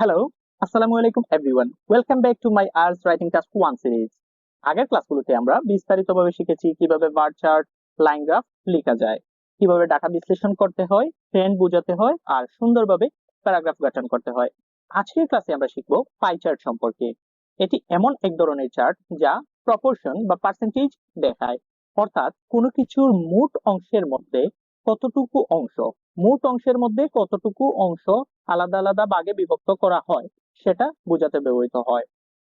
Hello আসসালামু আলাইকুম everyone welcome back to my IELTS writing task one series আগের ক্লাসগুলোতে আমরা বিস্তারিতভাবে শিখেছি কীভাবে বার চার্ট লাইন গ্রাফ লেখা যায়, কীভাবে ডাটা বিশ্লেষণ করতে হয় ট্রেন্ড বোঝাতে হয়, আর সুন্দরভাবে প্যারাগ্রাফ গঠন করতে হয়। আজকের ক্লাসে আমরা শিখব পাই চার্ট সম্পর্কে। এটি এমন এক ধরনের চার্ট যা প্রপোর্শন বা পার্সেন্টেজ দেখায়। অর্থাৎ কোনো কিছুর মোট অংশের মধ্যে কতটুকু অংশ, মোট অংশের মধ্যে কতটুকু অংশ আলাদা আলাদা ভাগে বিভক্ত করা হয়, সেটা বোঝাতে ব্যবহৃত হয়।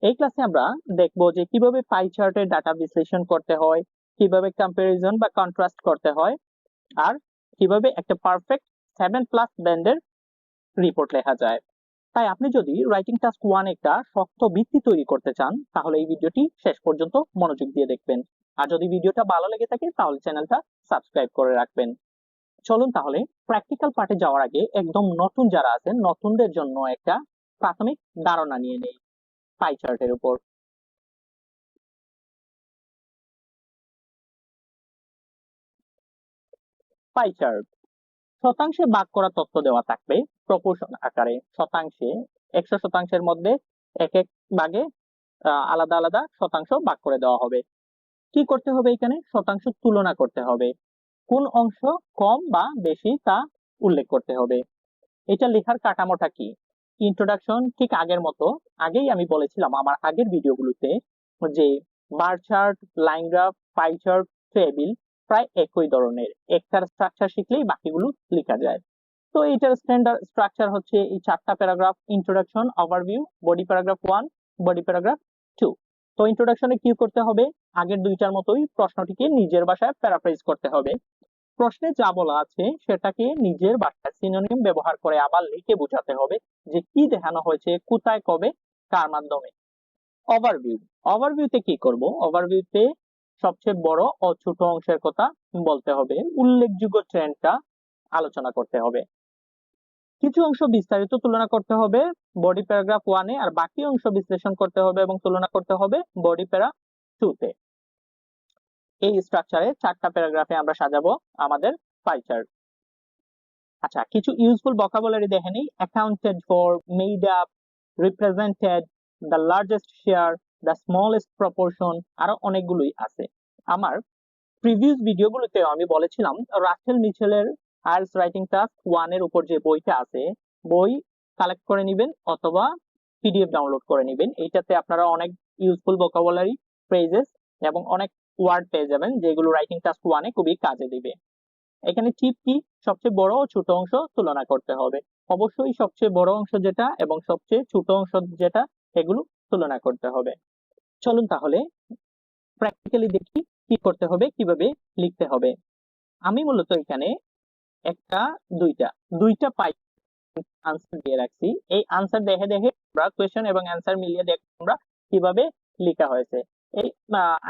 এই ক্লাসে আমরা দেখব যে কীভাবে পাই চার্টের ডাটা বিশ্লেষণ করতে হয়, কীভাবে কম্পারিজন বা কন্ট্রাস্ট করতে হয়, আর কীভাবে একটা পারফেক্ট সেভেন প্লাস ব্যান্ডের রিপোর্ট লেখা যায়। তাই আপনি যদি রাইটিং টাস্ক ওয়ান একটা শক্ত ভিত্তি তৈরি করতে চান, তাহলে এই ভিডিওটি শেষ পর্যন্ত মনোযোগ দিয়ে দেখবেন। আর যদি ভিডিওটা ভালো লেগে থাকে, তাহলে চ্যানেলটা সাবস্ক্রাইব করে রাখবেন। চলুন তাহলে প্র্যাকটিক্যাল পার্টে যাওয়ার আগে একদম নতুন যারা আছেন, নতুনদের জন্য একটা প্রাথমিক ধারণা নিয়ে নেই পাই চার্টের উপর। পাই চার্ট শতাংশে ভাগ করা তথ্য দেওয়া থাকবে প্রপোর্শন আকারে। শতাংশে, একশো শতাংশের মধ্যে এক এক ভাগে আলাদা আলাদা শতাংশ ভাগ করে দেওয়া হবে। কি করতে হবে এখানে? শতাংশ তুলনা করতে হবে। কোন অংশ কম বা বেশি তা উল্লেখ করতে হবে। এটা লেখার কাঠামোটা কি? ইন্ট্রোডাকশন ঠিক আগের মতো। আগেই আমি বলেছিলাম আমার আগের ভিডিওগুলোতে যে bar chart line graph pie chart table প্রায় একই ধরনের। একটার স্ট্রাকচার শিখলেই বাকিগুলো লেখা যায়। তো এটার স্ট্যান্ডার্ড স্ট্রাকচার হচ্ছে এই চারটা paragraph introduction overview body paragraph one body paragraph two তো ইন্ট্রোডাকশনে কি করতে হবে? আগের দুইটার মতোই প্রশ্নটিকে নিজের ভাষায় প্যারাফ্রাইজ করতে হবে। প্রশ্নে যা বলা আছে সেটাকে নিজের ভাষায় সিনোনিম ব্যবহার করে আবার লিখে বোঝাতে হবে যে কি দেখানো হয়েছে, কোথায়, কবে, কার মাধ্যমে। ওভারভিউ ওভারভিউতে কি করব? ওভারভিউতে সবচেয়ে বড় ও ছোট অংশের কথা বলতে হবে। উল্লেখযোগ্য ট্রেন্ডটা আলোচনা করতে হবে। কিছু অংশ বিস্তারিত তুলনা করতে হবে বডি প্যারাগ্রাফ ওয়ানে আর বাকি অংশ বিশ্লেষণ করতে হবে এবং তুলনা করতে হবে বডি প্যারা টুতে এই স্ট্রাকচারে চারটা প্যারাগ্রাফে আমরা সাজাবো আমাদের পাই আচ্ছা কিছু ইউজফুল ভোকাবুলারি দেখে নিই। Accounted for made up represented the largest share the smallest proportion আরও অনেকগুলোই আছে। আমার প্রিভিয়াস ভিডিওগুলোতে আমি বলেছিলাম, রাসেল মিচেলের আইএলস রাইটিং টাস্ক ওয়ানের উপর যে বইটা আছে, বই কালেক্ট করে নেবেন অথবা পিডিএফ ডাউনলোড করে নেবেন। এইটাতে আপনারা অনেক ইউজফুল ভোকাবুলারি ফ্রেজেস এবং অনেক ওয়ার্ড পেয়ে যাবেন, যেগুলো রাইটিং টাস্ক ওয়ানে খুবই কাজে দিবে। এখানে টিপ কি? সবচেয়ে বড় ও ছোট অংশ তুলনা করতে হবে। অবশ্যই সবচেয়ে বড় অংশ যেটা এবং সবচেয়ে ছোট অংশ যেটা, এগুলো তুলনা করতে হবে। চলুন তাহলে প্র্যাকটিক্যালি দেখি কি করতে হবে, কীভাবে লিখতে হবে। আমি মূলত এখানে একটা, দুইটা দুইটা পাই আনসার দিয়ে রাখছি। এই আনসার দেখে দেখে আমরা কোয়েশ্চেন এবং অ্যান্সার মিলিয়ে দেখ আমরা কীভাবে লেখা হয়েছে। এই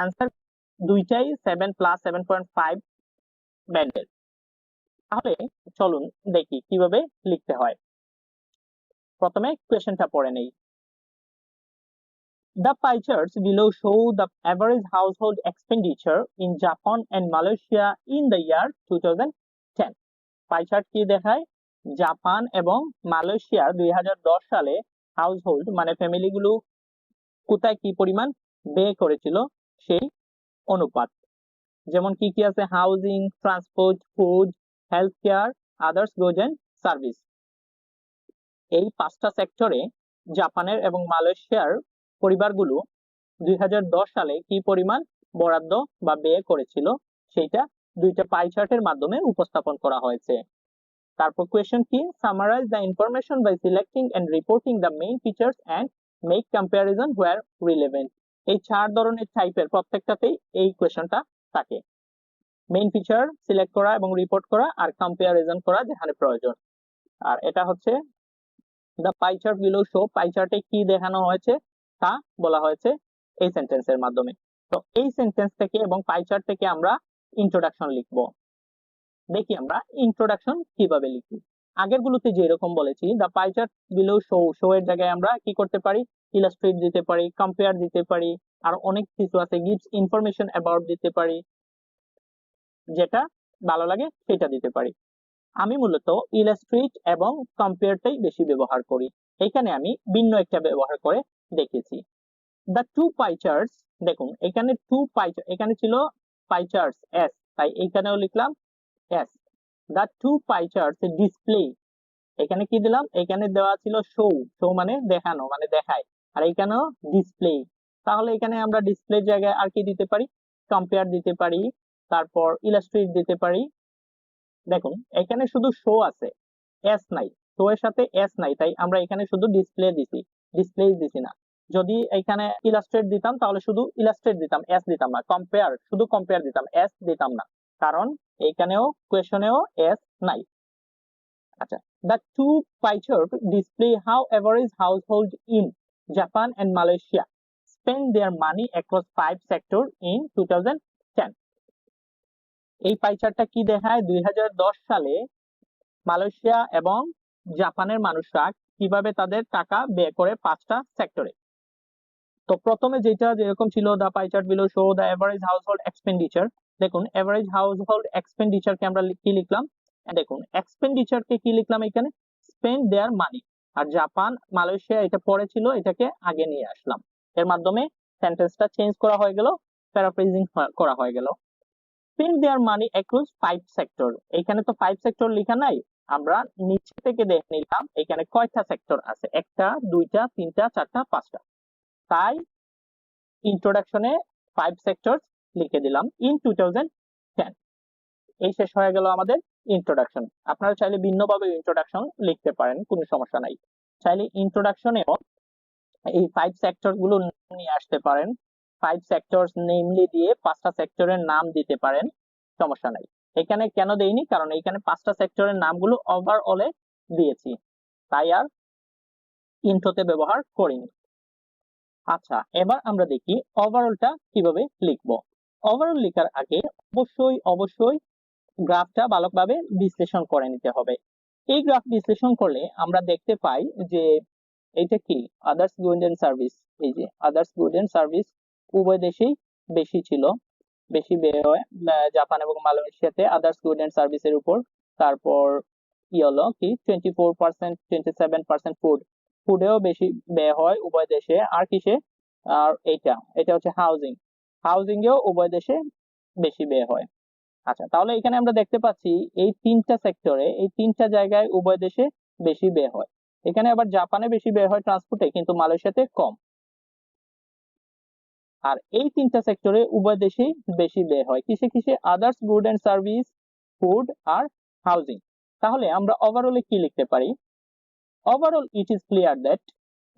আনসার দুইটাই seven plus seven point five ব্যান্ডের তাহলে চলুন দেখি কীভাবে লিখতে হয়। প্রথমে কোয়েশ্চেনটা পড়ে নেই। The pie charts below show the average household expenditure in Japan and Malaysia in the year 2010. Pie chart কি দেখায়? জাপান এবং মালয়েশিয়ার দুই সালে হাউসহোল্ড মানে ফ্যামিলিগুলো কোথায় কি পরিমাণ ব্যয় করেছিল? সেই অনুপাত। যেমন কি কি আছে? Housing transport food health care others goods and service এই পাঁচটা সেক্টরে জাপানের এবং মালয়েশিয়ার পরিবারগুলো দুই সালে কি পরিমাণ বরাদ্দ বা ব্যয় করেছিল? সেটা দুইটা পাই চার্টের মাধ্যমে উপস্থাপন করা হয়েছে। তারপর কোয়েশন কি? Summarise the information by selecting and reporting the main features and make comparison where relevant এই চার ধরনের টাইপের প্রত্যেকটাতেই এই কোয়েশনটা থাকে। মেইন ফিচার সিলেক্ট করা এবং রিপোর্ট করা আর কম্পারিজন করা যেখানে প্রয়োজন। আর এটা হচ্ছে the pie chart below show pie চার্টে কি দেখানো হয়েছে তা বলা হয়েছে এই সেন্টেন্সের মাধ্যমে। তো এই সেন্টেন্স থেকে এবং পাই থেকে আমরা ইন্ট্রোডাকশন লিখব। দেখি আমরা ইন্ট্রোডাকশন কীভাবে লিখি। আগের গুলোতে যেরকম বলেছি the pie chart below show show এর জায়গায় আমরা কি করতে পারি? ইলাস্ট্রেট দিতে পারি কম্পেয়ার দিতে পারি, আর অনেক কিছু আছে গিভস ইনফরমেশন অ্যাবাউট দিতে পারি, যেটা ভালো লাগে সেটা দিতে পারি। আমি মূলত ইলাস্ট্রেট এবং কম্পেয়ারটাই বেশি ব্যবহার করি। এখানে আমি ভিন্ন একটা ব্যবহার করে দেখেছি। দ্য টু পাই চার্টস দেখুন, এখানে টু পাই এখানে ছিল পাই চার্টস এস তাই এখানেও লিখলাম as the two pie charts display এখানে কি দিলাম? এখানে দেওয়া ছিল শো শো মানে দেখানো মানে দেখায়। আর এখানেও ডিসপ্লে তাহলে এখানে আমরা ডিসপ্লে জায়গায় আর কি দিতে পারি? কম্পেয়ার দিতে পারি, তারপর ইলাস্ট্রেট দিতে পারি। দেখুন, এখানে শুধু শো আছে এস নাই। শো এর সাথে এস নাই, তাই আমরা এখানে শুধু ডিসপ্লে দিছি। ডিসপ্লে দিছি না। যদি এখানে ইলাস্ট্রেট দিতাম, তাহলে শুধু ইলাস্ট্রেট দিতাম এস দিতাম না। কম্পেয়ার শুধু কম্পেয়ার দিতাম এস দিতাম না। কারণ এখানেও কোয়েশনেও এস নাই। আচ্ছা the two pie chart display how average household in Japan and Malaysia. Spend their money across five sectors in 2010 এই পাই চার্টটা কি দেখায়? দুই সালে মালয়েশিয়া এবং জাপানের মানুষরা কীভাবে তাদের টাকা ব্যয় করে পাঁচটা সেক্টরে তো প্রথমে যেটা যেরকম ছিল the pie chart below show the average household expenditure দেখুন এভারেজ হাউসহোল্ড এক্সপেন্ডিচারকে আমরা কি লিখলাম? দেখুন এক্সপেন্ডিচারকে কি লিখলাম এখানে? স্পেন্ড দেয়ার মানি আর জাপান, মালয়েশিয়া এটা পরে ছিল, এটাকে আগে নিয়ে আসলাম। এর মাধ্যমে সেন্টেন্সটা চেঞ্জ করা হয়ে গেল প্যারাফ্রেজিং করা হয়ে গেল। Spend their money across five sector এখানে তো ফাইভ সেক্টর লেখা নাই, আমরা নিচে থেকে দেখে নিলাম, এখানে কয়টা সেক্টর আছে? একটা, দুইটা, তিনটা, চারটা, পাঁচটা। তাই ইন্ট্রোডাকশনে ফাইভ সেক্টর লিখে দিলাম ইন টু থাউজেন্ড টেন এই শেষ হয়ে গেল আমাদের ইন্ট্রোডাকশন আপনারা চাইলে ভিন্নভাবে ইন্ট্রোডাকশন লিখতে পারেন, কোনো সমস্যা নাই। চাইলে ইন্ট্রোডাকশনেও এই ফাইভ সেক্টরগুলো নিয়ে আসতে পারেন। ফাইভ সেক্টর নেমলি দিয়ে পাঁচটা সেক্টরের নাম দিতে পারেন, সমস্যা নাই। এখানে কেন দেইনি? কারণ এখানে পাঁচটা সেক্টরের নামগুলো ওভারঅলে দিয়েছি। তাই আর ইন্ট্রোতে ব্যবহার করিনি। আচ্ছা এবার আমরা দেখি ওভারঅলটা কীভাবে লিখব। ওভারঅল লেখার আগে অবশ্যই অবশ্যই গ্রাফটা ভালোভাবে বিশ্লেষণ করে নিতে হবে। এই গ্রাফ বিশ্লেষণ করলে আমরা দেখতে পাই যে এটা কি? আদার্স গুড এন্ড সার্ভিস এই যে আদার্স গুড এন্ড সার্ভিস উভয় দেশেই বেশি ছিল। বেশি হয় জাপান এবং মালয়েশিয়াতে আদার্স গুড এন্ড সার্ভিসের উপর। তারপর কি হলো কি? Twenty four percent twenty seven percent food ফুডেও বেশি ব্যয় হয় উভয় দেশে। আর কিসে? আর এইটা। এটা হচ্ছে হাউজিং হাউজিং এও উভয় দেশে বেশি ব্যয় হয়। আচ্ছা তাহলে এখানে আমরা দেখতে পাচ্ছি এই তিনটা সেক্টরে এই তিনটা জায়গায় উভয় দেশে বেশি ব্যয় হয়। এখানে আবার জাপানে বেশি ব্যয় হয় ট্রান্সপোর্টে কিন্তু মালয়েশিয়াতে কম। আর এই তিনটা সেক্টরে উভয় দেশেই বেশি ব্যয় হয়। কিসে কিসে? Others good and service food R housing তাহলে আমরা ওভারঅলে কি লিখতে পারি? Overall it is clear that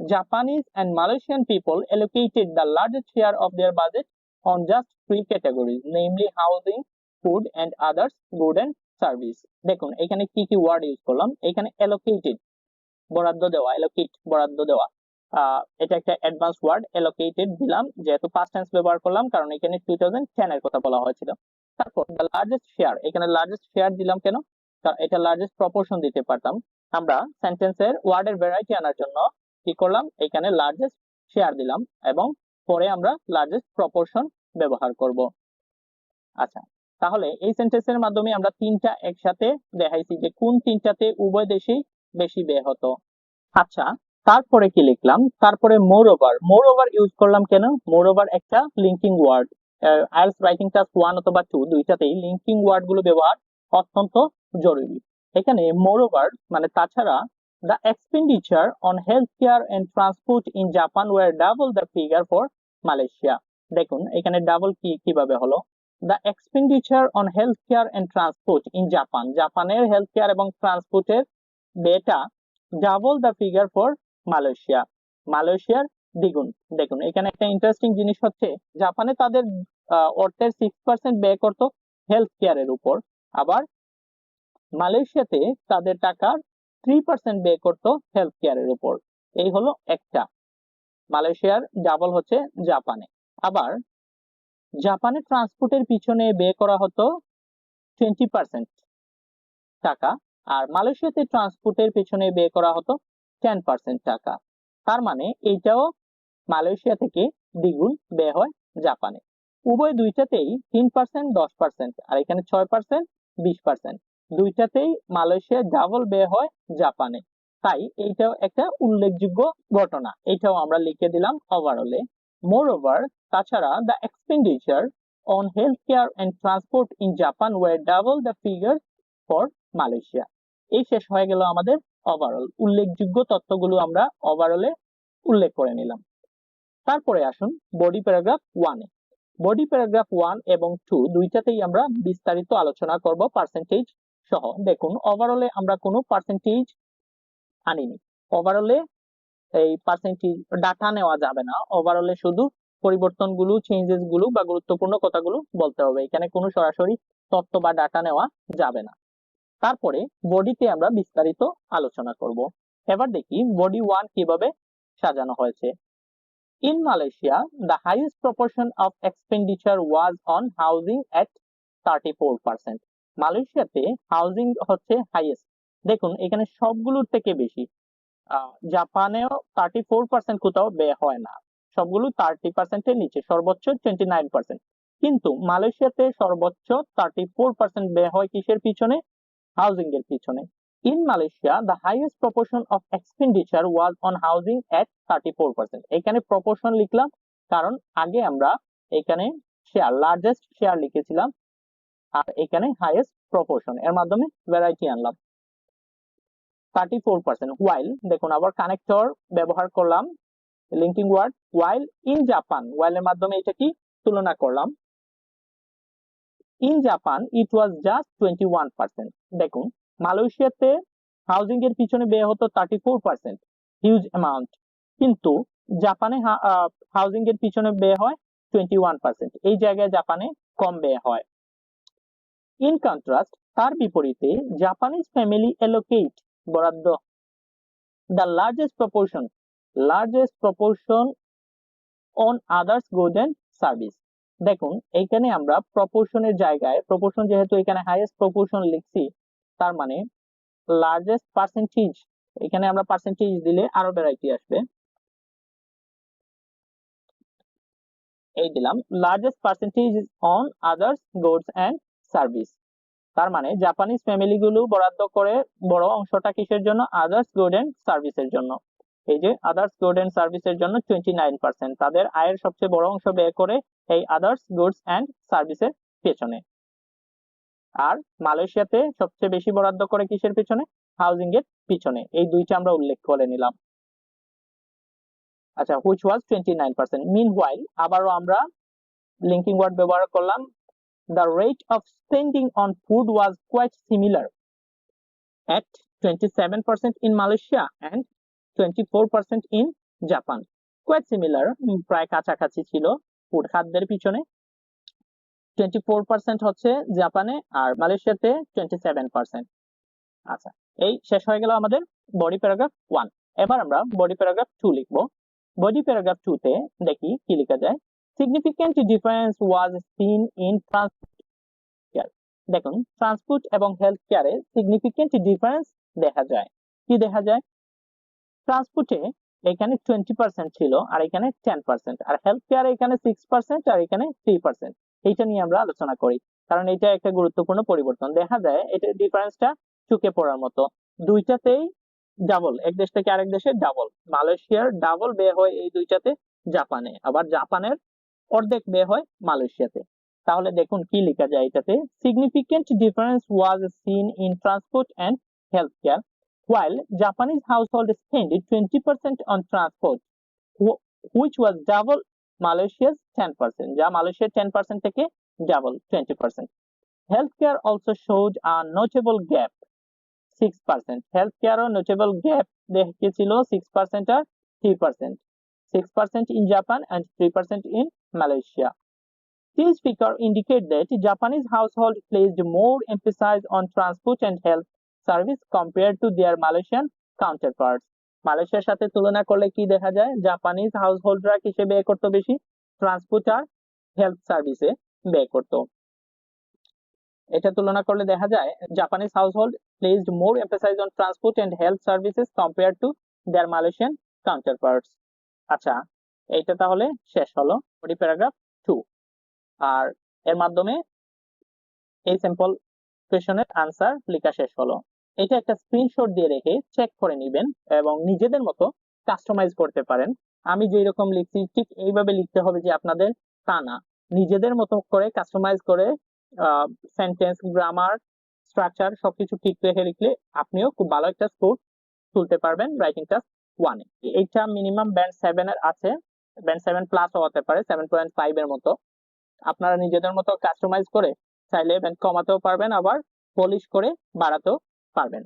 Japanese and Malaysian people allocated the largest share of their budget on just three categories, namely housing, food, and others, good and service. দেখুন এখানে কি কি ওয়ার্ড ইউজ করলাম? এখানে allocated বরাদ্দ দেওয়া allocate বরাদ্দ দেওয়া। এটা একটা অ্যাডভান্স ওয়ার্ড allocated দিলাম যেহেতু পাস্ট টেন্স ব্যবহার করলাম কারণ এখানে টু থাউজেন্ড টেন এর কথা বলা হয়েছিল। তারপর দ্য লার্জেস্ট শেয়ার এখানে লার্জেস্ট শেয়ার দিলাম কেন? এটা লার্জেস্ট প্রপোর্শন দিতে পারতাম। আমরা সেন্টেন্সের ওয়ার্ডের ভ্যারাইটি আনার জন্য কি করলাম? এখানে লার্জেস্ট শেয়ার দিলাম এবং পরে আমরা লার্জেস্ট প্রপোর্শন ব্যবহার করব। আচ্ছা তাহলে এই সেন্টেন্সের মাধ্যমে আমরা তিনটা একসাথে দেখাইছি যে কোন তিনটাতে উভয় দেশেই বেশি ব্যয় হতো আচ্ছা তারপরে কি লিখলাম? তারপরে moreover moreover use করলাম কেন? মোর ওভার একটা linking word IELTS writing task one অথবা টু দুইটাতেই লিঙ্কিং ওয়ার্ডগুলো ব্যবহার অত্যন্ত জরুরি। এখানে মোর ওভার মানে তাছাড়া The expenditure on healthcare and transport in Japan were double the figure for Malaysia দেখুন, এখানে ডাবল কি, কীভাবে হলো? The expenditure on health care and transport in Japan জাপানের হেলথ কেয়ার এবং ট্রান্সপোর্টের বেটা double the figure for Malaysia মালয়েশিয়ার দ্বিগুণ। দেখুন, এখানে একটা ইন্টারেস্টিং জিনিস হচ্ছে জাপানে তাদের অর্থের সিক্স পার্সেন্ট ব্যয় করতো হেলথ কেয়ারের উপর। আবার মালয়েশিয়াতে তাদের টাকার থ্রি পার্সেন্ট ব্যয় করতো হেলথ কেয়ারের উপর। এই হলো একটা। মালয়েশিয়ার ডাবল হচ্ছে জাপানে আবার জাপানে ট্রান্সপোর্টের পিছনে ব্যয় করা হতো টোয়েন্টি পার্সেন্ট টাকা আর মালয়েশিয়াতে ট্রান্সপোর্টের পেছনে ব্যয় করা হতো টেন পার্সেন্ট টাকা। তার মানে এইটাও মালয়েশিয়া থেকে দ্বিগুণ ব্যয় হয় জাপানে। উভয় দুইটাতেই তিন পার্সেন্ট দশ পার্সেন্ট আর এখানে ছয় পার্সেন্ট বিশ পার্সেন্ট দুইটাতেই মালয়েশিয়া ডাবল ব্যয় হয় জাপানে। তাই এইটাও একটা উল্লেখযোগ্য ঘটনা। এটাও আমরা লিখে দিলাম ওভারঅলে ওভার তাছাড়া expenditure on health care and transport in Japan were double the figure for Malaysia এই শেষ হয়ে গেল আমাদের ওভারঅল উল্লেখযোগ্য তথ্যগুলো আমরা ওভারঅলে উল্লেখ করে নিলাম। তারপরে আসুন বডি প্যারাগ্রাফ ওয়ানে বডি প্যারাগ্রাফ ওয়ান এবং টু দুইটাতেই আমরা বিস্তারিত আলোচনা করব পার্সেন্টেজ সহ। দেখুন ওভারঅলে আমরা কোনো পার্সেন্টেজ আনিনি। ওভারঅলে এই পার্সেন্টেজ ডাটা নেওয়া যাবে না। ওভারঅলে শুধু পরিবর্তনগুলো চেঞ্জেসগুলো বা গুরুত্বপূর্ণ কথাগুলো বলতে হবে। এখানে কোনো সরাসরি তথ্য বা ডাটা নেওয়া যাবে না। তারপরে বডিতে আমরা বিস্তারিত আলোচনা করব। এবার দেখি বডি ওয়ান কীভাবে সাজানো হয়েছে। In Malaysia the highest proportion of expenditure was on housing at thirty four percent মালয়েশিয়াতে হাউজিং হচ্ছে হাইয়েস্ট দেখুন, এখানে সবগুলোর থেকে বেশি। জাপানেও থার্টি ফোর পার্সেন্ট কোথাও ব্যয় হয় না। সবগুলো থার্টি পার্সেন্টের নিচে, সর্বোচ্চ টোয়েন্টি নাইন পার্সেন্ট কিন্তু মালয়েশিয়াতে সর্বোচ্চ থার্টি ফোর পার্সেন্ট ব্যয় হয় কিসের পিছনে? হাউজিং এর পিছনে। In Malaysia the highest proportion of expenditure was on housing at thirty four percent এখানে প্রপোর্শন লিখলাম, কারণ আগে আমরা এখানে শেয়ার লার্জেস্ট শেয়ার লিখেছিলাম, আর এখানে হাইয়েস্ট প্রপোর্শন এর মাধ্যমে ভ্যারাইটি আনলাম। থার্টি ফোর পার্সেন্ট ওয়াইল দেখুন, আবার কানেক্টর ব্যবহার করলাম linking word while in Japan ওয়াইলের মাধ্যমে এটা কি তুলনা করলাম? In Japan it was just twenty one দেখুন, মালয়েশিয়াতে হাউজিং এর পিছনে ব্যয় হতো thirty four percent huge amount কিন্তু জাপানে হাউজিং এর পিছনে ব্যয় হয় টোয়েন্টি ওয়ান পার্সেন্ট এই জায়গায় জাপানে কম ব্যয় হয়। ইন কন্ট্রাস্ট তার বিপরীতে জাপানিজ ফ্যামিলি এলোকেট বরাদ্দ। The largest proportion largest proportion on others good and service দেখুন, এইখানে আমরা প্রপোর্শনের জায়গায় প্রপোর্শন যেহেতু এখানে হাইয়েস্ট প্রপোর্শন লিখছি, তার মানে লার্জেস্ট পার্সেন্টেজ এখানে আমরা পার্সেন্টেজ দিলে আরও ভ্যারাইটি আসবে। এই দিলাম largest percentage on others goods and service তার মানে জাপানিজ ফ্যামিলি গুলো বরাদ্দ করে বড় অংশটা কিসের জন্য? আদার্স গুড অ্যান্ড সার্ভিসের জন্য। এই যে আদার্স গুড অ্যান্ড সার্ভিসের জন্য টোয়েন্টি নাইন পার্সেন্ট তাদের আয়ের সবচেয়ে বড় অংশ ব্যয় করে এই আদার্স গুডস অ্যান্ড সার্ভিসের পেছনে। আর মালয়েশিয়াতে সবচেয়ে বেশি বরাদ্দ করে কিসের পিছনে? হাউজিং এর পিছনে। এই দুইটা আমরা উল্লেখ করে নিলাম। আচ্ছা which was twenty nine percent meanwhile আবারও আমরা লিঙ্কিং ওয়ার্ড ব্যবহার করলাম। The rate of spending on food was quite similar at 27% in Malaysia and 24% in Japan. Quite similar, প্রায় কাছাকাছি ছিল ফুড খাদ্যের পিছনে 24% হচ্ছে জাপানে আর মালয়েশিয়াতে 27%. আচ্ছা এই শেষ হয়ে গেল আমাদের বডি প্যারাগ্রাফ ওয়ান এবার আমরা বডি প্যারাগ্রাফ টু লিখব বডি প্যারাগ্রাফ টু তে দেখি কি লেখা যায় significant difference was seen in transport care দেখুন ট্রান্সপোর্ট এবং হেলথ কেয়ারে সিগনিফিকেন্ট ডিফারেন্স দেখা যায়। কি দেখা যায়? ট্রান্সপোর্টে এখানে টোয়েন্টি পার্সেন্ট ছিল, আর এখানে টেন পার্সেন্ট আর হেলথ কেয়ারে এখানে সিক্স পার্সেন্ট আর এখানে থ্রি পার্সেন্ট এইটা নিয়ে আমরা আলোচনা করি, কারণ এটা একটা গুরুত্বপূর্ণ পরিবর্তন। দেখা যায়, এটা ডিফারেন্সটা চুকে পড়ার মতো। দুইটাতেই ডাবল এক দেশ থেকে আরেক দেশে ডাবল মালয়েশিয়ার ডাবল ব্যয় হয় এই দুইটাতে, জাপানে। আবার জাপানের অর্ধেক বিয়ে হয় মালয়েশিয়াতে। তাহলে দেখুন কি লেখা যায় এটাতে। Significant difference was seen in transport and health care while Japanese household spend twenty percent on transport which was double Malaysia's ten percent যা মালয়েশিয়া টেন পার্সেন্ট থেকে double twenty percent health care also showed a notable gap six percent health কেয়ারও notable gap দেখেছিল six percent R three percent six percent in Japan and three percent in Malaysia. These figures indicate that Japanese household placed more emphasis on transport and health service compared to their Malaysian counterparts. মালয়েশিয়ার সাথে তুলনা করলে কি দেখা যায় Japanese হাউসহোল্ডরা কিসে ব্যয় করতো বেশি ট্রান্সপোর্ট আর হেলথ সার্ভিসে ব্যয় করতো এটা তুলনা করলে দেখা যায় Japanese household placed more emphasise on transport and health services compare to their Malaysian counterparts আচ্ছা এইটা তাহলে শেষ হলো বডি প্যারাগ্রাফ টু আর এর মাধ্যমে এই সিম্পল কোয়েশনের আনসার লেখা শেষ হলো। এটা একটা স্ক্রিনশট দিয়ে রেখে চেক করে নেবেন এবং নিজেদের মতো কাস্টমাইজ করতে পারেন। আমি যেই রকম লিখছি, ঠিক এইভাবে লিখতে হবে যে আপনাদের তা না। নিজেদের মতো করে কাস্টমাইজ করে সেন্টেন্স গ্রামার স্ট্রাকচার সবকিছু ঠিক রেখে লিখলে আপনিও খুব ভালো একটা স্কোর তুলতে পারবেন রাইটিং টাস্ক ওয়ানে এইটা মিনিমাম ব্যান্ড সেভেন এর আছে। ব্যান্ড সেভেন প্লাস হতে পারে সেভেন পয়েন্ট ফাইভ এর মতো। আপনারা নিজেদের মতো কাস্টমাইজ করে চাইলে ব্যান্ড কমাতেও পারবেন, আবার পলিশ করে বাড়াতেও পারবেন।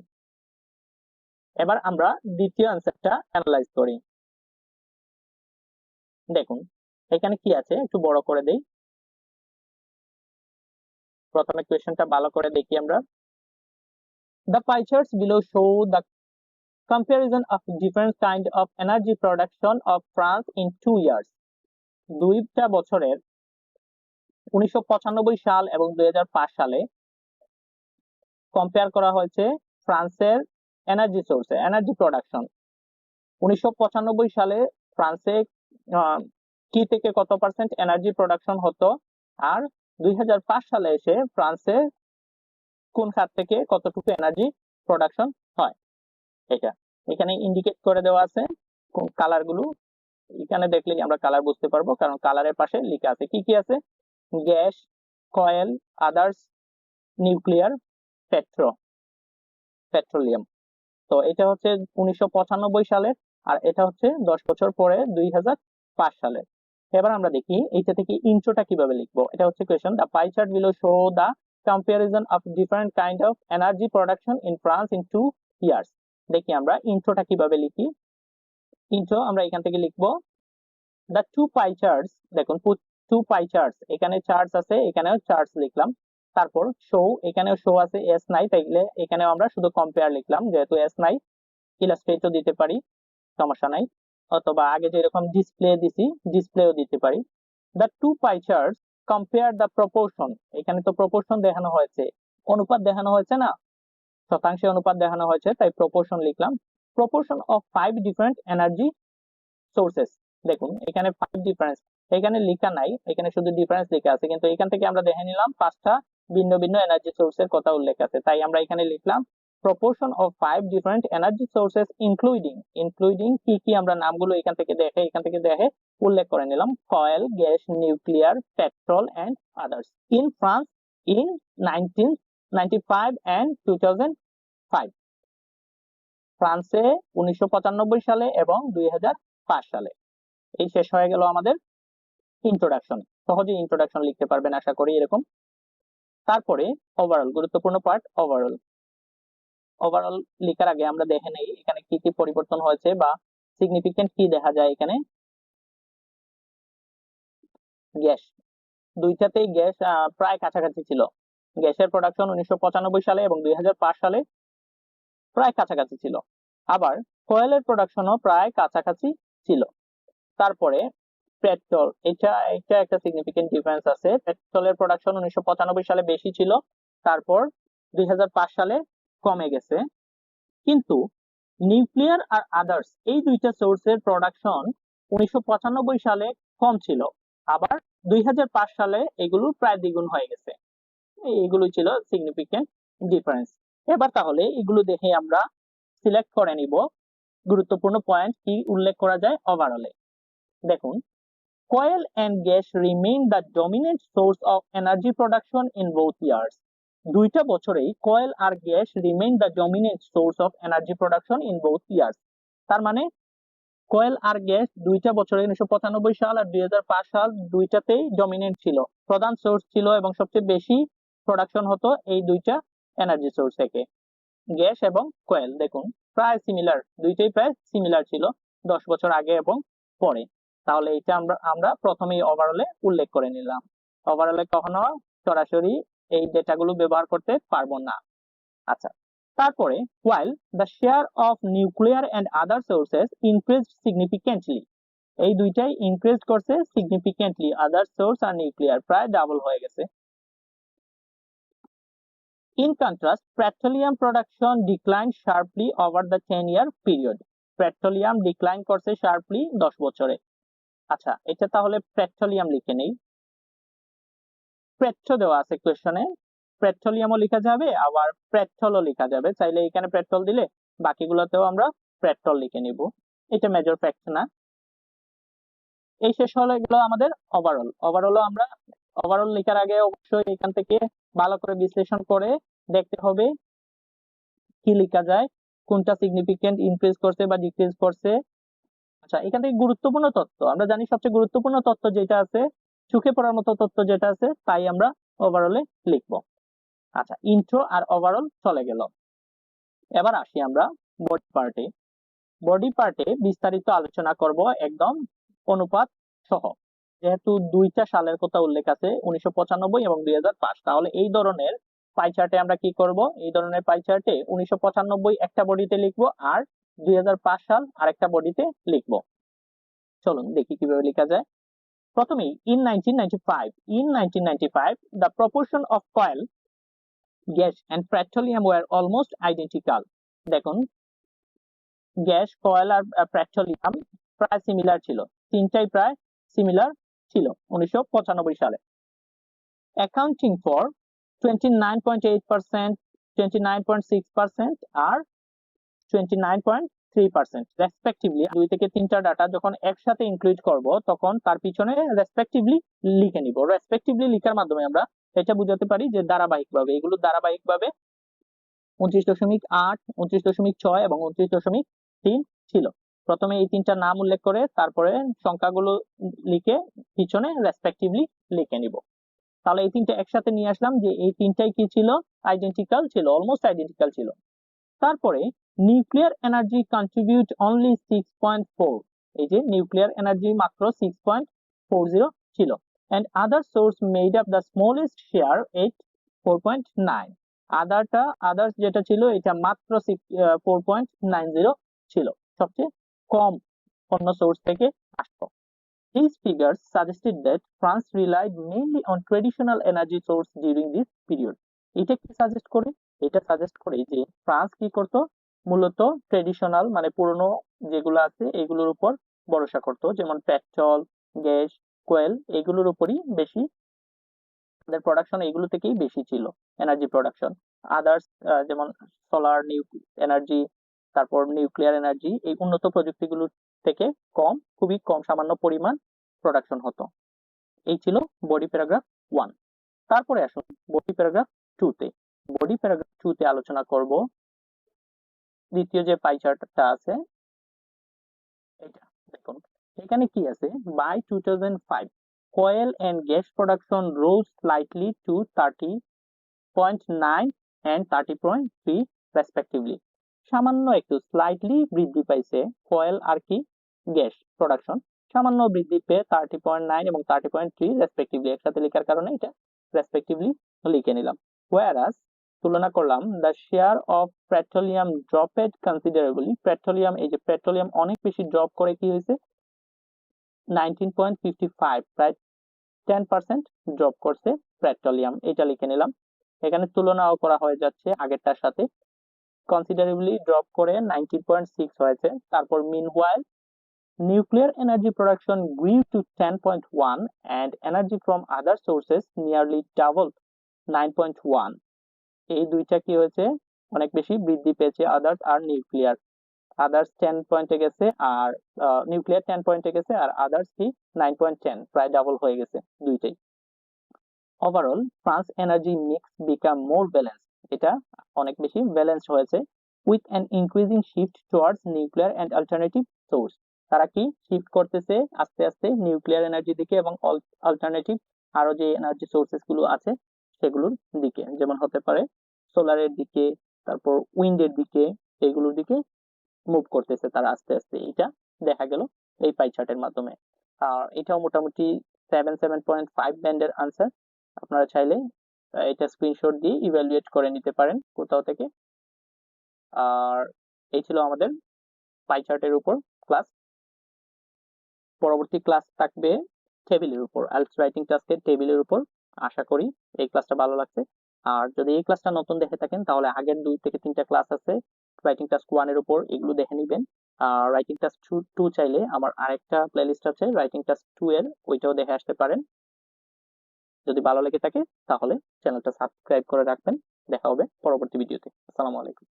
এবার আমরা দ্বিতীয় অ্যান্সারটা অ্যানালাইজ করি। দেখুন, এখানে কি আছে? একটু বড় করে দেই। প্রথমে কোয়েশ্চেনটা ভালো করে দেখি আমরা। The pie charts show the comparison of different kind of energy production of France in two years. দুইটা বছরের উনিশশো সাল এবং দুই সালে কম্পেয়ার করা হয়েছে ফ্রান্সের এনার্জি সোর্সে এনার্জি প্রোডাকশন উনিশশো পঁচানব্বই সালে ফ্রান্সে কি থেকে কত পার্সেন্ট এনার্জি প্রোডাকশন হতো আর দুই হাজার পাঁচ সালে এসে ফ্রান্সে কোন খাত থেকে কতটুকু এনার্জি প্রোডাকশন এটা। এখানে ইন্ডিকেট করে দেওয়া আছে কালারগুলো। এখানে দেখলেই আমরা কালার বুঝতে পারব, কারণ কালারের পাশে লেখা আছে। কি কি আছে? Gas, coal others nuclear petro petroleum তো এটা হচ্ছে উনিশশো পঁচানব্বই সালের, আর এটা হচ্ছে দশ বছর পরে দুই হাজার পাঁচ সালের। এবার আমরা দেখি এইটা থেকে ইন্ট্রোটা কীভাবে লিখব। এটা হচ্ছে question the pie chart below show the comparison of different kind of energy production in France in two years. দেখি আমরা ইন্ট্রোটা কীভাবে লিখি? ইন্ট্রো আমরা এখান থেকে লিখব, the two pie charts, দেখুন টু পাই চার্টস এখানে চার্টস আছে, এখানেও চার্টস লিখলাম। তারপর শো এখানেও শো আছে এস নাই তাইলে এখানেও আমরা শুধু কম্পেয়ার লিখলাম, যেহেতু এস নাই ইলাস্ট্রেটও দিতে পারি, সমস্যা নাই। অথবা আগে যেরকম ডিসপ্লে দিছি ডিসপ্লেও দিতে পারি। The two pie charts compare the proportion এখানে তো প্রপোর্শন দেখানো হয়েছে, অনুপাত দেখানো হয়েছে না? শতাংশে অনুপাত দেখানো হয়েছে, তাই প্রপোর্শন লিখলাম। Proportion of five different energy sources দেখুন, এখানে ফাইভ ডিফারেন্স এখানে লেখা নাই, এখানে শুধু ডিফারেন্স লেখা আছে, কিন্তু এখান থেকে আমরা দেখে নিলাম পাঁচটা ভিন্ন ভিন্ন এনার্জি সোর্সের কথা উল্লেখ আছে। তাই আমরা এখানে লিখলাম proportion of five different energy sources including including কি কি আমরা নামগুলো এখান থেকে দেখে, এখান থেকে দেখে উল্লেখ করে নিলাম coal gas nuclear petrol and others in France in nineteen ninety five and two thousand five ফ্রান্সে উনিশশো পঁচানব্বই সালে এবং সালে। এই শেষ হয়ে গেল আমাদের ইন্ট্রোডাকশন সহজে ইন্ট্রোডাকশন লিখতে পারবেন আশা করি এরকম। তারপরে ওভারঅল গুরুত্বপূর্ণ পার্ট ওভারঅল ওভারঅল লেখার আগে আমরা দেখে নেই এখানে কি কি পরিবর্তন হয়েছে বা সিগনিফিকেন্ট কি দেখা যায় এখানে। গ্যাস। দুইটাতেই গ্যাস প্রায় কাছাকাছি ছিল। গ্যাসের প্রোডাকশন উনিশশো পঁচানব্বই সালে এবং দুই হাজার পাঁচ সালে প্রায় কাছাকাছি ছিল। আবার কয়েলের প্রোডাকশনও প্রায় কাছাকাছি ছিল। তারপরে পেট্রোল এটা এটা একটা সিগনিফিকেন্ট ডিফারেন্স আছে। পেট্রোলের প্রোডাকশন উনিশশো পঁচানব্বই সালে বেশি ছিল, তারপর দুই হাজার পাঁচ সালে কমে গেছে। কিন্তু নিউক্লিয়ার আর আদার্স এই দুইটা সোর্সের প্রোডাকশন উনিশশো পঁচানব্বই সালে কম ছিল। আবার দুই হাজার পাঁচ সালে এগুলো প্রায় দ্বিগুণ হয়ে গেছে। এগুলো ছিল সিগনিফিকেন্ট ডিফারেন্স এবার তাহলে এগুলো দেখে আমরা সিলেক্ট করে নিব। গুরুত্বপূর্ণ পয়েন্ট কি উল্লেখ করা যায় ওভারঅলে দেখুন coal and gas remain the dominant source of energy production in both years. দুইটা বছরেই coal R gas remain the dominant source of energy production in both years তার মানে কয়েল আর গ্যাস দুইটা বছরে উনিশশো পঁচানব্বই সাল আর দুই হাজার পাঁচ সাল দুইটাতেই ডমিনেন্ট ছিল। প্রধান সোর্স ছিল এবং সবচেয়ে বেশি প্রোডাকশন হতো এই দুইটা এনার্জি সোর্স থেকে। গ্যাস এবং কয়েল দেখুন, প্রায় সিমিলার দুইটাই প্রায় সিমিলার ছিল দশ বছর আগে এবং পরে। তাহলে এটা আমরা আমরা প্রথমেই ওভারঅলে উল্লেখ করে নিলাম। ওভারঅলে কখনো সরাসরি এই ডেটাগুলো ব্যবহার করতে পারব না। আচ্ছা তারপরে while the share of nuclear and other sources increased significantly, এই দুইটাই ইনক্রিজ করছে significantly, other সোর্স আর নিউক্লিয়ার প্রায় ডাবল হয়ে গেছে। In contrast, petroleum production declined sharply over the 10 year period. Petroleum decline করছে শার্পলি 10 বছরে। আচ্ছা এটা তাহলে পেট্রোলিয়াম লিখে নেই। পেট্রো দেওয়া আছে কোয়েশনে পেট্রোলিয়ামও লেখা যাবে, আবার পেট্রোলও লেখা যাবে। চাইলে এখানে পেট্রোল দিলে বাকিগুলোতেও আমরা পেট্রোল লিখে নিব। এটা মেজর ফ্যাক্ট না। এই শেষ হলো এগুলো আমাদের ওভারঅল ওভারঅল আমরা ওভারঅল লেখার আগে অবশ্যই এখান থেকে ভালো করে বিশ্লেষণ করে দেখতে হবে কি লেখা যায়, কোনটা সিগনিফিকেন্ট ইনক্রিজ করছে বা ডিক্রিজ করছে। আচ্ছা এখান থেকে গুরুত্বপূর্ণ তথ্য, আমরা জানি সবচেয়ে গুরুত্বপূর্ণ তথ্য যেটা আছে, চোখে পড়ার মতো তথ্য যেটা আছে, তাই আমরা ওভারঅলে লিখব। আচ্ছা ইন্ট্রো আর ওভারঅল চলে গেল। এবার আসি আমরা বডি পার্টে বডি পার্টে বিস্তারিত আলোচনা করব একদম অনুপাত সহ। যেহেতু দুইটা সালের কথা উল্লেখ আছে, উনিশশো পঁচানব্বই এবং দুই তাহলে এই ধরনের পাই চার্টে আমরা কি করব? এই ধরনের পাই চার্টে উনিশশো একটা বডিতে লিখব আর দুই সাল আরেকটা বডিতে লিখব। চলুন দেখি কীভাবে লেখা যায়। প্রথমেই in 1995 in 1995 the proportion of coal, gas and petroleum were almost identical দেখুন গ্যাস কয়েল আর পেট্রোলিয়াম প্রায় সিমিলার ছিল। তিনটাই প্রায় সিমিলার ছিল উনিশশো সালে। অ্যাকাউন্টিং ফর টোয়েন্টি আর তখন তার পিছনে রেসপেক্টিভলি লিখে নিব। রেসপেক্টিভলি লিখার মাধ্যমে আমরা পারি যে ধারাবাহিকভাবে, এগুলো ধারাবাহিকভাবে উনত্রিশ দশমিক আট, উনত্রিশ দশমিক ছয় এবং উনত্রিশ দশমিক তিন ছিল। প্রথমে এই তিনটা নাম উল্লেখ করে তারপরে সংখ্যাগুলো লিখে পিছনে রেসপেক্টিভলি লিখে নিব। তাহলে এই তিনটা একসাথে নিয়ে আসলাম যে এই তিনটাই কি ছিল? আইডেন্টিক্যাল ছিল অলমোস্ট আইডেন্টিক্যাল ছিল। তারপরে nuclear energy contribute only six point four এই যে নিউক্লিয়ার এনার্জি মাত্র সিক্স পয়েন্ট ফোর জিরো ছিল। And other source made up the smallest share eight four point nine আদারটা others যেটা ছিল, এটা মাত্র ফোর পয়েন্ট নাইন জিরো ছিল, সবচেয়ে কম অন্য সোর্স থেকে আসতো। These figures suggested that France relied mainly on traditional energy source during this period. এটা কি সাজেস্ট করে? এটা সাজেস্ট করে যে ফ্রান্স কি করত? মূলত ট্রেডিশনাল মানে পুরনো যেগুলো আছে, এগুলোর উপর ভরসা করত। যেমন পেট্রোল গ্যাস কোয়েল এগুলোর উপরই বেশি তাদের প্রোডাকশন এগুলো থেকেই বেশি ছিল এনার্জি প্রোডাকশন আদার্স যেমন সোলার নিউ এনার্জি তারপর নিউক্লিয়ার এনার্জি এই উন্নত প্রযুক্তিগুলো থেকে কম, খুবই কম সামান্য পরিমাণ প্রোডাকশন হতো। এই ছিল বডি প্যারাগ্রাফ ওয়ান তারপরে আসুন বডি প্যারাগ্রাফ টু তে। বডি প্যারাগ্রাফ টু তে আলোচনা করব। দ্বিতীয় যে পাই চার্টটা আছে এটা দেখুন। এখানে কি আছে? By two thousand five coil and gas production rose slightly to 30.9 and 30.3 respectively সামান্য একটু স্লাইটলি বৃদ্ধি পাইছে কয়েল আর কি গ্যাস প্রোডাকশন সামান্য বৃদ্ধি পেয়ে থার্টি পয়েন্ট নাইন এবং থার্টি পয়েন্ট থ্রি রেসপেক্টিভলি একসাথে লেখার কারণে এটা রেসপেক্টিভলি লিখে নিলাম। ওয়ারাস তুলনা করলাম the share of petroleum dropped considerably petroleum এই যে পেট্রোলিয়াম অনেক বেশি ড্রপ করে কি হয়েছে? নাইনটিন পয়েন্ট ফিফটি ফাইভ প্রায় টেন পার্সেন্ট ড্রপ করছে পেট্রোলিয়াম এটা লিখে নিলাম। এখানে তুলনাও করা হয়ে যাচ্ছে আগেরটার সাথে। কনসিডারেবলি ড্রপ করে নাইনটিন পয়েন্ট সিক্স হয়েছে। তারপর মিন ওয়াইল nuclear energy production grew to 10.1 and energy from other sources nearly doubled 9.1 এই দুইটা কি হয়েছে? অনেক বেশি বৃদ্ধি পেয়েছে আদার্স আর নিউক্লিয়ার আদার্স টেন পয়েন্টে গেছে আর নিউক্লিয়ার টেন পয়েন্টে গেছে আর আদার্স কি নাইন পয়েন্ট টেন প্রায় ডাবল হয়ে গেছে দুইটাই। Overall France energy mix became more balance এটা অনেক বেশি ব্যালেন্সড হয়েছে with an increasing shift towards nuclear and alternative source তারা কি শিফট করতেছে আস্তে আস্তে নিউক্লিয়ার এনার্জি দিকে এবং অল্টারনেটিভ আরও যে এনার্জি সোর্সেসগুলো আছে সেগুলোর দিকে, যেমন হতে পারে সোলারের দিকে, তারপর উইন্ডের দিকে, এগুলোর দিকে মুভ করতেছে তারা আস্তে আস্তে। এটা দেখা গেল এই পাই চার্টের মাধ্যমে। আর এটাও মোটামুটি সেভেন সেভেন পয়েন্ট ফাইভ ব্যান্ডের আনসার আপনারা চাইলে এটা স্ক্রিনশট দিয়ে ইভ্যালুয়েট করে নিতে পারেন কোথাও থেকে। আর এই ছিল আমাদের পাই চার্টের উপর ক্লাস পরবর্তী ক্লাস থাকবে টেবিলের উপর আলস রাইটিং টাস্কের টেবিলের উপর। আশা করি এই ক্লাসটা ভালো লাগছে। আর যদি এই ক্লাসটা নতুন দেখে থাকেন, তাহলে আগের দুই থেকে তিনটা ক্লাস আছে। রাইটিং টাস্ক ওয়ানের উপর এগুলো দেখে নিবেন। আর রাইটিং টাস্ক টু চাইলে আমার আরেকটা প্লেলিস্ট আছে রাইটিং টাস্ক টু এর, ওইটাও দেখে আসতে পারেন। যদি ভালো লেগে থাকে, তাহলে চ্যানেলটা সাবস্ক্রাইব করে রাখবেন। দেখা হবে পরবর্তী ভিডিওতে। আসসালামু আলাইকুম।